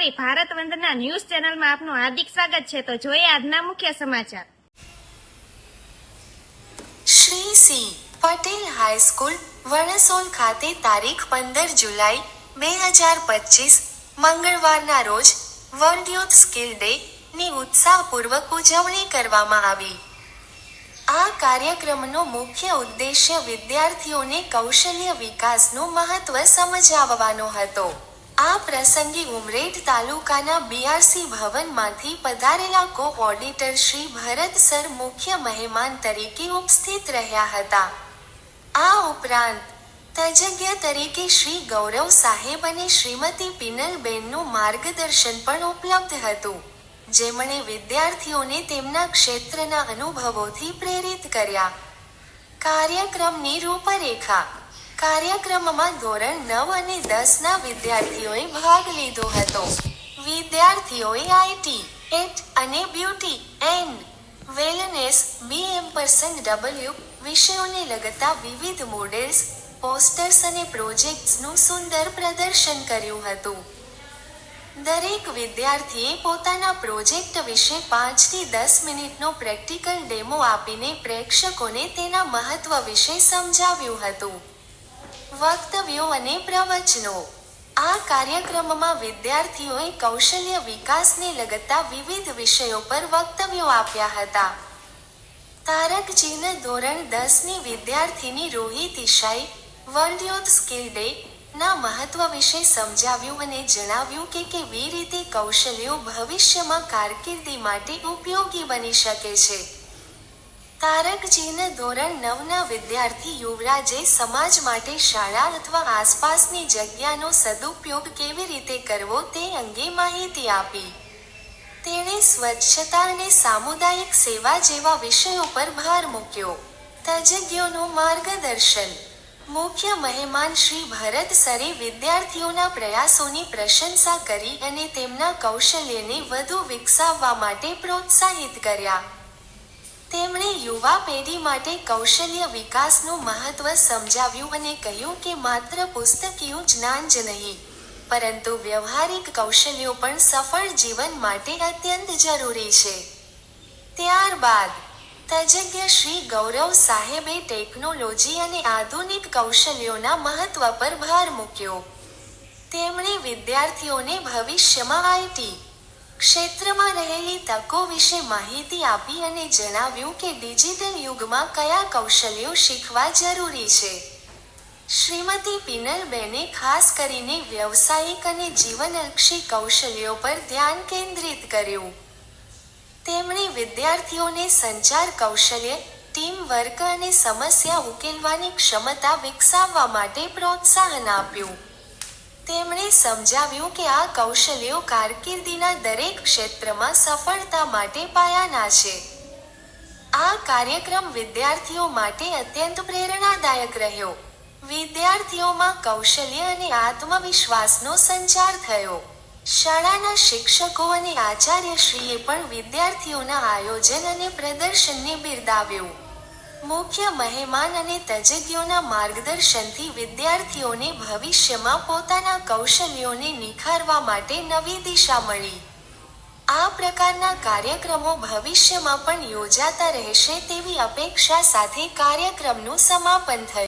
અમારી ભારત વંદના ન્યૂઝ ચેનલમાં આપનું હાર્દિક સ્વાગત છે. તો જોઈએ આજના મુખ્ય સમાચાર. Shri C. Patel high school Vansol ખાતે તારીખ પંદર જુલાઈ, બે હજાર પચીસ, મંગળવારના રોજ વર્લ્ડ યુથ સ્કિલ ડે ની ઉત્સાહપૂર્વક ઉજવણી કરવામાં આવી. આ કાર્યક્રમનો મુખ્ય ઉદ્દેશ્ય વિદ્યાર્થીઓને કૌશલ્ય વિકાસનું મહત્વ સમજાવવાનો હતો. આ પ્રસંગે ઉમરેઠ તાલુકાના બીઆરસી ભવનમાંથી પધારેલા કો ઓડિટર શ્રી ભરત સર મુખ્ય મહેમાન તરીકે ઉપસ્થિત રહ્યા હતા. આ ઉપરાંત તજજ્ઞ તરીકે શ્રી ગૌરવ સાહેબ અને શ્રીમતી પિનલબેનનું માર્ગદર્શન પણ ઉપલબ્ધ હતું, જેમણે વિદ્યાર્થીઓને તેમના ક્ષેત્રના અનુભવોથી પ્રેરિત કર્યા. કાર્યક્રમની રૂપરેખા કાર્યક્રમમાં ધોરણ નવ અને દસના વિદ્યાર્થીઓએ ભાગ લીધો હતો. વિદ્યાર્થીઓએ આઈટી એટ અને beauty and wellness B ampersand W વિષયોને લગતા વિવિધ મોડેલ્સ પોસ્ટર્સ અને પ્રોજેક્ટ્સનું સુંદર પ્રદર્શન કર્યું હતું. દરેક વિદ્યાર્થીએ પોતાના પ્રોજેક્ટ વિશે પાંચથી દસ મિનિટનો પ્રેક્ટિકલ ડેમો આપીને પ્રેક્ષકોને તેના મહત્વ વિશે સમજાવ્યું હતું. વક્તવ્યો અને પ્રવચનો. આ કાર્યક્રમમાં વિદ્યાર્થીઓએ કૌશલ્ય વિકાસને લગતા વિવિધ વિષયો પર વક્તવ્યો આપ્યા હતા. તારકજીને ધોરણ દસની વિદ્યાર્થીની રોહિત ઈશાઈ વર્લ્ડ સ્કિલ ડે ના મહત્વ વિશે સમજાવ્યું અને જણાવ્યું કે કેવી રીતે કૌશલ્યો ભવિષ્યમાં કારકિર્દી માટે ઉપયોગી બની શકે છે. તારક ચિહ્ન ધોરણ નવના વિદ્યાર્થી યુવરાજે સમાજ માટે શાળા અથવા આસપાસની જગ્યાનો સદુપયોગ કેવી રીતે કરવો તે અંગે માહિતી આપી. તેણે સ્વચ્છતા અને સામુદાયિક સેવા જેવા વિષયો પર ભાર મૂક્યો. તજજ્ઞોનું માર્ગદર્શન. મુખ્ય મહેમાન શ્રી ભરત સરે વિદ્યાર્થીઓના પ્રયાસોની પ્રશંસા કરી અને તેમના કૌશલ્યને વધુ વિકસાવવા માટે પ્રોત્સાહિત કર્યા. તેમણે યુવા પેઢી માટે કૌશલ્ય વિકાસનું મહત્વ સમજાવ્યું અને કહ્યું કે માત્ર પુસ્તકીયું જ્ઞાન જ નહીં, પરંતુ વ્યવહારિક કૌશલ્યો પણ સફળ જીવન માટે અત્યંત જરૂરી છે. ત્યારબાદ, તજજ્ઞ શ્રી ગૌરવ સાહેબે ટેકનોલોજી અને આધુનિક કૌશલ્યોના મહત્વ પર ભાર મૂક્યો. તેમણે વિદ્યાર્થીઓને ભવિષ્યમાં આઈટી ક્ષેત્રમાં રહેલી તકો વિશે માહિતી આપી અને જણાવ્યું કે ડિજિટલ યુગમાં કયા કૌશલ્યો શીખવા જરૂરી છે. શ્રીમતી પિનલબેને ખાસ કરીને વ્યવસાયિક અને જીવનલક્ષી કૌશલ્યો પર ધ્યાન કેન્દ્રિત કર્યું. તેમણે વિદ્યાર્થીઓને સંચાર કૌશલ્ય ટીમ વર્ક અને સમસ્યા ઉકેલવાની ક્ષમતા વિકસાવવા માટે પ્રોત્સાહન આપ્યું. તેમણે સમજાવ્યું કે આ કૌશલ્યો કારકિર્દીના દરેક ક્ષેત્રમાં સફળતા માટે પાયાના છે. આ કાર્યક્રમ વિદ્યાર્થીઓ માટે અત્યંત પ્રેરણાદાયક રહ્યો. વિદ્યાર્થીઓમાં કૌશલ્ય અને આત્મવિશ્વાસનો સંચાર થયો. શાળાના શિક્ષકો અને આચાર્યશ્રીએ પણ વિદ્યાર્થીઓના આયોજન અને પ્રદર્શનને બિરદાવ્યું. મુખ્ય મહેમાન અને તજજ્ઞોના માર્ગદર્શનથી વિદ્યાર્થીઓને ભવિષ્યમાં પોતાના કૌશલ્યોને નિખારવા માટે નવી દિશા મળી. આ પ્રકારના કાર્યક્રમો ભવિષ્યમાં પણ યોજાતા રહેશે તેવી અપેક્ષા સાથે કાર્યક્રમનું સમાપન થયું.